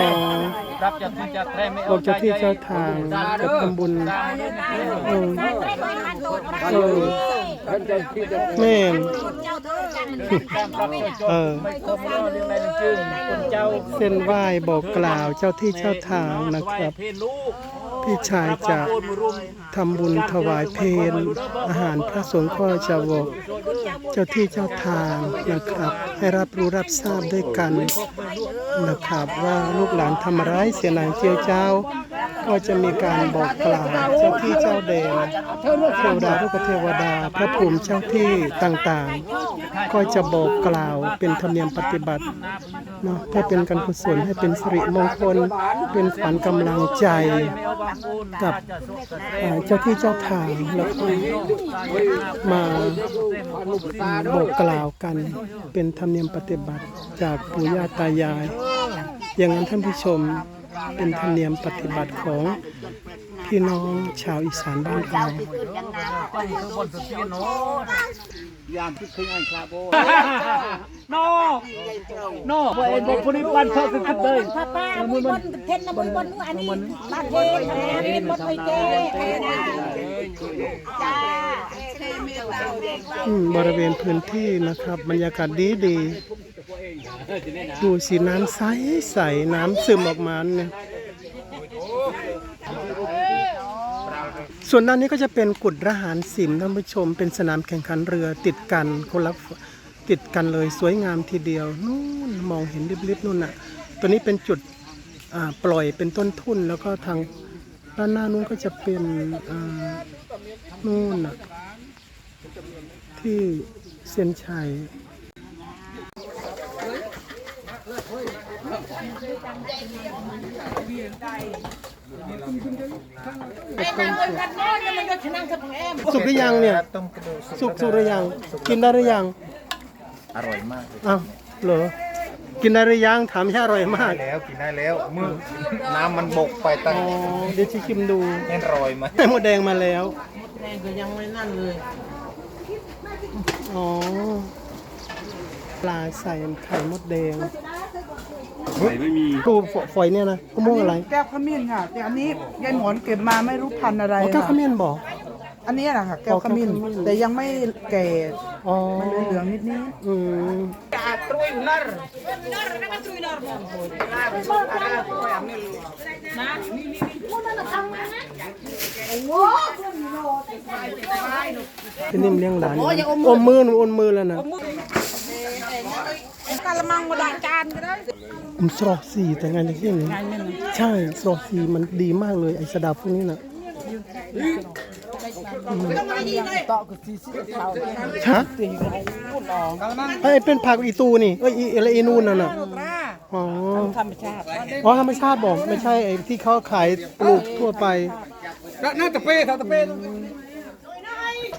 อ๋อรับเจ้าที่เจ้าแทรไม่บเอาอกเจ้าที่เจ้าทางจะทำบุญเออเออแม่นการรับเจ้าเออ ไม่คมรอเรื่องใดเรื่องจึงคนเจ้าเส้นไหว้บอกกล่าวเจ้าที่เจ้าทางนะครับ เพลลูก พี่ชายจะทำบุญถวายเพลอาหารพระสงฆ์ก็จะบอกเจ้าที่เจ้าทางนะครับ ให้รับรู้รับทราบด้วยกันนะครับว่าลูกหลานทำอะไรเสียหนังเจียวเจ้า ก็จะมีการบอกกล่าวเจ้าที่เจ้าแดนเทวดาลูกเทวดา พระภูมิเจ้าที่ต่างๆ ก็จะบอกกล่าวเป็นธรรมเนียมปฏิบัติ เนาะเพื่อเป็นการกุศลให้เป็นสิริมงคล เป็นขวัญกำลังใจกับเอ่อเจ้าที่เจ้าทางแล้วก็มาบอกกล่าวกัน เป็นธรรมเนียมปฏิบัติจากปู่ย่าตายาย อย่างนั้นท่านผู้ชมเป็นธรรมเนียมปฏิบัติของ พี่น้องชาวอีสานบ้านเรายามที่เคยอ่านคลาโบโนโนว่าเอ็นบอกคนนี้ปันเท่ากันขึ้นเลยป้าป้ามุยบนเทนนะมุยบนอันนี้มาเทนอันนี้บนไปเจจ้าอืมบริเวณพื้นที่นะครับ บรรยากาศดีดีดูสีน้ำใสใสน้ำซึมออกมาเนี่ย ส่วนด้านนี้ก็จะเป็นกุฎระหารสิมท่านผู้ชม เป็นสนามแข่งขันเรือติดกันคนละติดกันเลยสวยงามทีเดียวนู่นมองเห็นริบๆนู่นน่ะ ตัวนี้เป็นจุดปล่อยเป็นต้นทุนแล้วก็ทางด้านหน้านู้นก็จะเป็นนู่นน่ะที่เซียนชัย สุกหรือยังเนี่ยต้มกระดูกสุกสุกหรือยัง กินได้หรือยังอร่อยมากอ้าวเหรอกินได้หรือยังถามแค่อร่อยมากแล้วกินได้แล้วมือน้ำมันบกไปตั้งอ๋อเดี๋ยวจะชิมดูแน่นรอยไหมให้หมดแดงมาแล้วแม่ก็ยังไม่นั่นเลยอ๋อปลาใส่ไข่มดแดง ไม่มีกูฝอยเนี่ยนะมะม่วงอะไรแก้วขมิ้นค่ะแต่อันนี้ยายหมอนเก็บมาไม่รู้พันธุ์อะไรอ๋อแก้วค่ะขมิ้นบอกอันนี้แหละค่ะแก้วขมิ้นอ๋อแก้วขมิ้นแต่ยังไม่แก่อ๋อมันเหลืองๆนิดนี้อืมพี่นิ่มเลี้ยงหลานอยู่นะอมมือหนูอมมือแล้วนะกะละมังมาล้างจาน ก็ได้ผมสรอกสีแต่งงานอย่างนี้ใช่สรอกสีมันดีมากเลยไอ้สะดับพวกนี้นะฮะไอ้เป็นผักอีตูนี่เอ้ยอีอะไรอีนูนน่ะน่ะอ๋อธรรมชาติอ๋อธรรมชาติบอกไม่ใช่ไอ้ที่เขาขายปลูกทั่วไปน่าจะเป้ถ้าจะเป้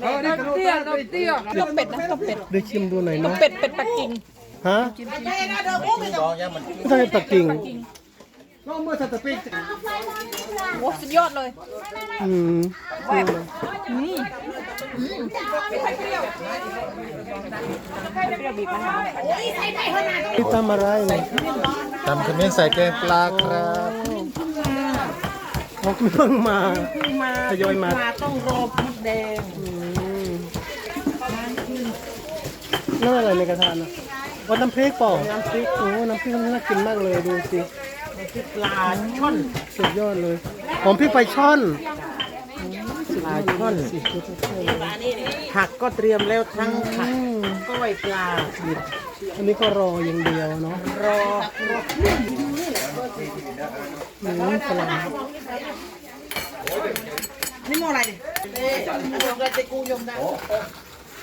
เตี้ยเตี้ยต้มเป็ดนะต้มเป็ดได้ชิมดูหน่อยเนาะเป็ดเป็ดปักกิ่ง ฮะดองยังมันไม่ใช่ปักกิ่งโอ้สุดยอดเลยอืมนี่ทำอะไรเนี่ยทำขมิ้นใส่แกงปลาครับออกเมืองมามาทยอยมามาต้องรอมดแดงนั่นอะไรในกระทะน่ะ ว่าน้ำพริกเปล่าน้ำพริกโอ้น้ำพริกมันน่ากินมากเลยดูสิปลาช่อนสุดยอดเลยหอมพริกไปช่อนปลาช่อนสิสุดยอดเลยผักก็เตรียมแล้วทั้งผักอืมกล้วยปลาอันนี้ก็รออย่างเดียวเนาะรออืมฝรั่งนี่มออะไรเอ๊ะอันนี้ก็จะกูยมได้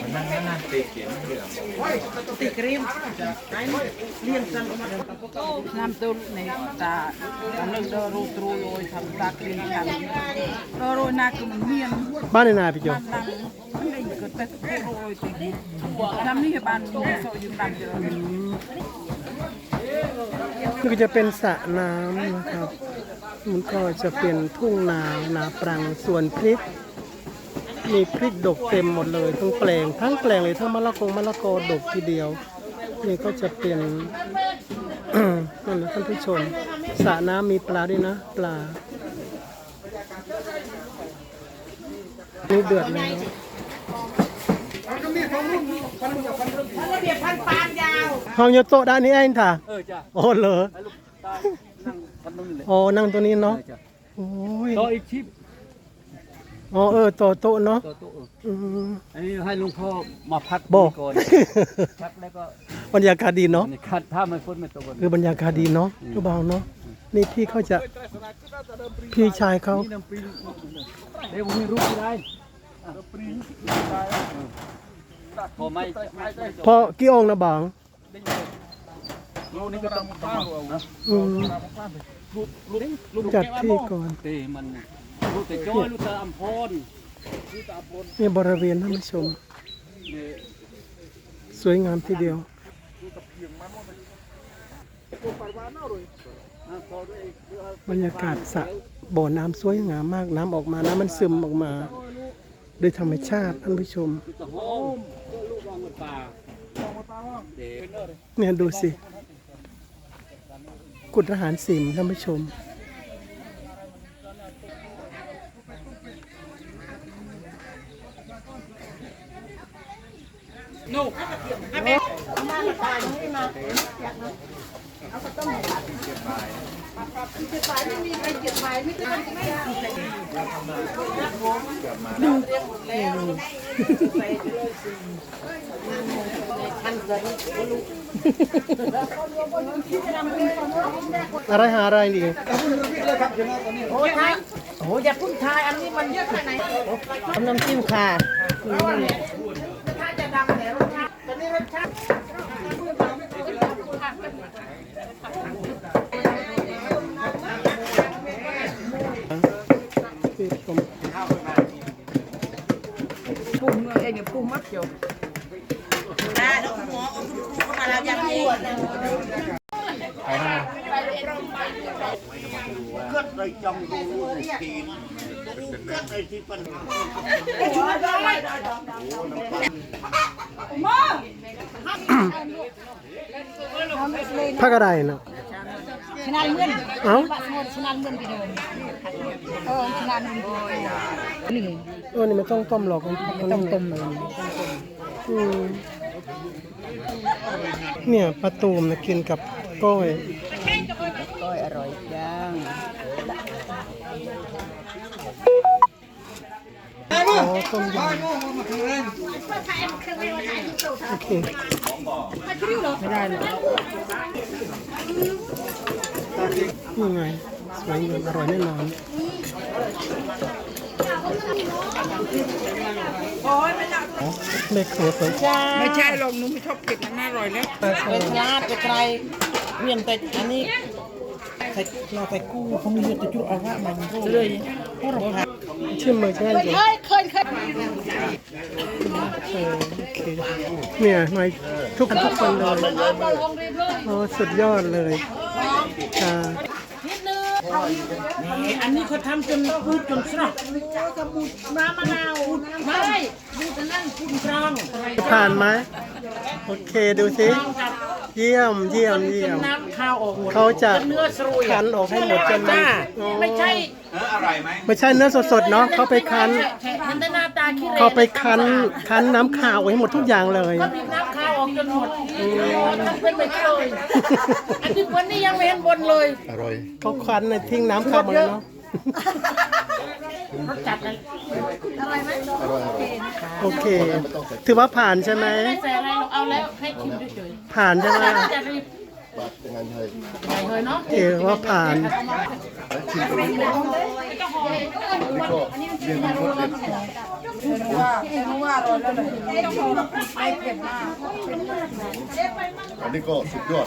วบอกอ๋อ哦ติกรีมเลี้ยงสันมาน้ำตุ้ในตาอันนึงดอรูตรูโอยทำตากรีมกันดอรยนาคือมันเมียนบ้านในนาพี่โจบ้านดังมันได้เกิดแต่โรยติทำนี่คือบ้านมีโซยืมดังเจริญนี่ก็จะเป็นสระน้ำนะครับ มันก็จะเป็นทุ่งนา นาปรัง สวนพริก มีพริกดกเต็มหมดเลยทั้งแปลง ทั้งแปลงเลยทั้งมะละกงมะละกอดกทีเดียว นี่ก็จะเป็นนั่นนะท่านผู้ชมสระน้ำมีปลาด้วยนะ ปลานี่เดือดแล้วเดี๋ยวพันปานยาวห้องยโตะด้านนี้เองค่ะเออจ้ะโอ้เหรอให้ลูกตานั่งพันนุ่นเลยอ๋อนั่งตัวนี้เนาะเออจ้ะโอ้ยโต๊ะอีกชิป อ๋อเออโตะโตะเนาะโต๊ะโต๊ะเอออืม อันนี้ให้หลุงพ่อมาพักบอกก่อนพักแล้วก็บรรยากาศดีเนาะนี่คัดถ้าไม่ฝนไม่ตกคือบรรยากาศดีเนาะทุกบางเนาะนี่พี่เขาจะพี่ชายเขานี่น้ำปริงเดี๋ยวผมมีรูปที่ได้ปริงพอไม่ไม่ได้พอกี่องค์นะบางรูปนี้ก็ต้องต้องนะอืมรูปรูปรูปจัดที่ก่อนเตมัน รูปแต่จ้อยรูปแต่อัมพรนี่บริเวณท่านผู้ชม สวยงามทีเดียวบรรยากาศสระบ่อน้ำสวยงามมากน้ำออกมาน้ำมันซึมออกมา โดยธรรมชาติท่านผู้ชมคือ ตะโฮมลูกวางบนป่าเด็กเนี่ยดูสิกุฎทหารสิมท่านผู้ชมอะไรหาอะไรนี่โอ้ยท้ายโอ้ยอย่าพุ่งทายอันนี้มันเยอะขนาดไหนทำน้ำจิ้มค่ะถ้าจะดำแล้ว ตอนนี้รสชาติที่ผมปุ่มเองปุ่มมัดเกี่ ยวได้แล้วคุณหมอเอาคุณครูเข้ามาแล้วยังไงพักอะไรเนาะชนะเงินเอ้าบัตรโมดชนะเงินไปเดิมเออชนะเงินนี่เออนี่ไม่ต้องต้มหรอกมันต้องต้มเลยอืมเนี่ยปลาตูมนะกินกับก้อยก้อยอร่อยจังอ๋อต้มยำ โอเคไม่ได้เลยนี่ไงสวยงามอร่อยแน่นอนเล็กหัวสวยจ้าไม่ใช่หรอกหนูไม่ชอบเผ็ดมันน่าอร่อยแล้วเป็นลาดเป็นไกรเวียนแต่อันนี้ ใส่เราใส่กู้เขามีเยอะแต่จุดเอาว่ามันเลยเพราะเราผัดชิมมือใช่ไหมเดี๋ยวเคยเคยเนี่ยหน่อยทุกคนทุกคนเลยโอ้สุดยอดเลยค่ะอันนี้เขาทำจนพูดจนสระกระบุดน้ำมะนาวไม่ดูแต่นั่นคุณตรังผ่านไหมโอเคดูสิ เยี่ยมเยี่ยมเยี่ยม น้ำข้าวออกหมดเขาจะเนื้อสรุยคั้นออกให้หมดจนมัน จ้าอ๋อไม่ใช่ไม่ใช่เนื้อสดๆเนาะเขาไปคั้นแฉะมันได้หน้าตาขี้เหร่เขาไปคั้นคั้นน้ำขาวให้หมดทุกอย่างเลย ก็บีบน้ำข้าวออกจนหมดต้องเป็นไปเลยอันนี้วันนี้ยังไม่เห็นบนเลยเขาคั้นในทิ้งน้ำขาวหมดเลยเนาะ รสจัดเลยโอเค ถือว่าผ่านใช่ไหม ไม่ใส่อะไรหรอกเอาแล้วให้ชิมเฉยผ่านใช่ไหม ๆจะรีบใส่เลยเนาะเออว่าผ่านอันนี้ก็สุดยอด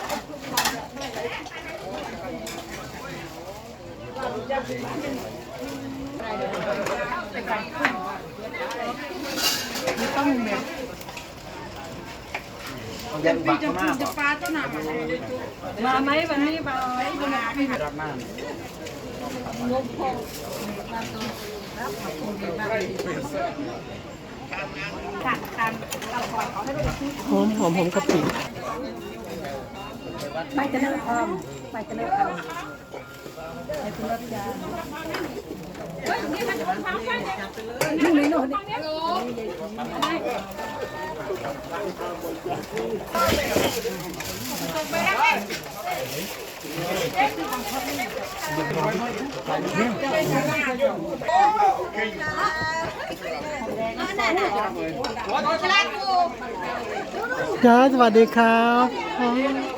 มาไหมวันนี้มาไหมหอมหอมหอมกะปิไปจะเลิกพร้อมไปจะเลิกพร้อม จ้าสวัสดีครับสวัสดีค่ะ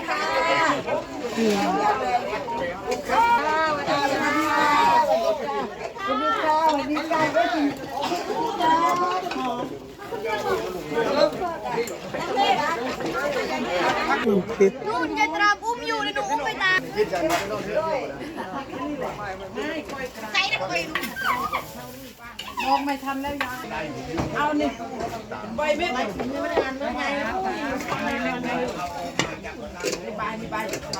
สวัสดีค่ะ หน้ำพริกนู่นยายตราอุ้มอยู่เลยหนูอุ้มไปตามใจนะคอยมองไม่ทันแล้วยายเอานี่ใบเม็ดไม่ได้อ่านเมื่อไงใบนี่ใบใบ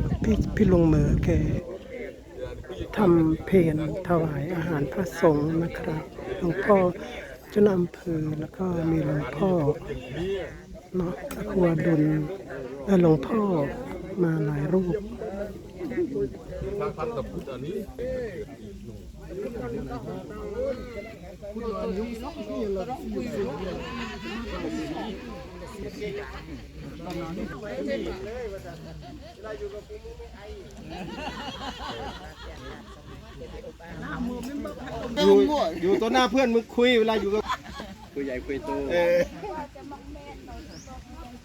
พี่พี่ลงมือแกทำเพนถวายอาหารพระสงฆ์นะครับหลวงพ่อเจ้าหน้าอำเภอแล้วก็มีหลวงพ่อเนาะพระครัวดุลและหลวงพ่อมาหลายรูปอ ยู่อยู่ตัวหน้าเพื่อนมึงคุยเวลาอยู่กับคุยใหญ่คุยโตเออ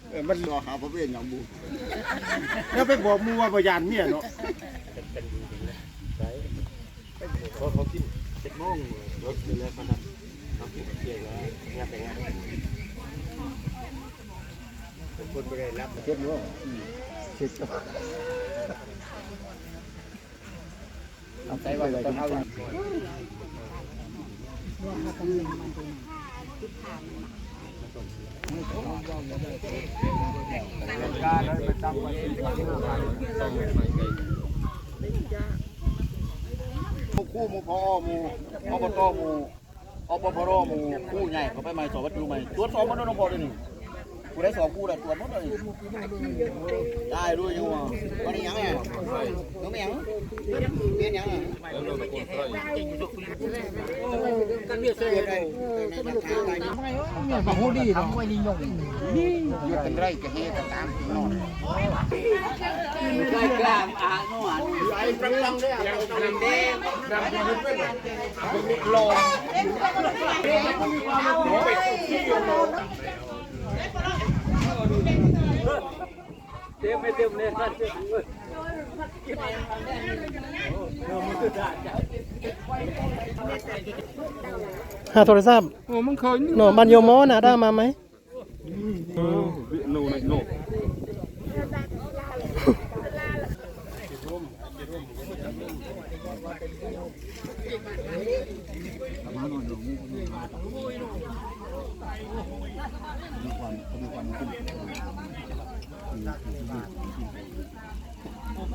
เออมันรอหาพระเวทอย่างบูแล้วไปบอกมึงว่าประยานเมียเนาะคน คนไปได้รับเช็ดรู้เช็ดเอาใจว่าจะเอาคู่หมูพอมูอบตมูอบพรมูคู่ใหญ่เขาไปใหม่สอบวัตถุใหม่ตรวจสอบมันต้องพอเลยนี่ กูได้สองคู่แล้วตรวจหมดเลยได้ด้วยยังวะวันนี้ยังไงยังไม่ยังเรียนยังอะกันเรียนเสียได้มาหูดีเนาะนี่เป็นไรจะเฮตามนอนใกล้กลางอ่างนวดไอ้ประลังได้อะประลังได้ดำดินเป็นลม เต็มไม่เต็มเลยนั่นเต็มเลย หาโทรศัพท์โอ้มันเคยหนอบันโยมอนะได้มาไหมโนโนโ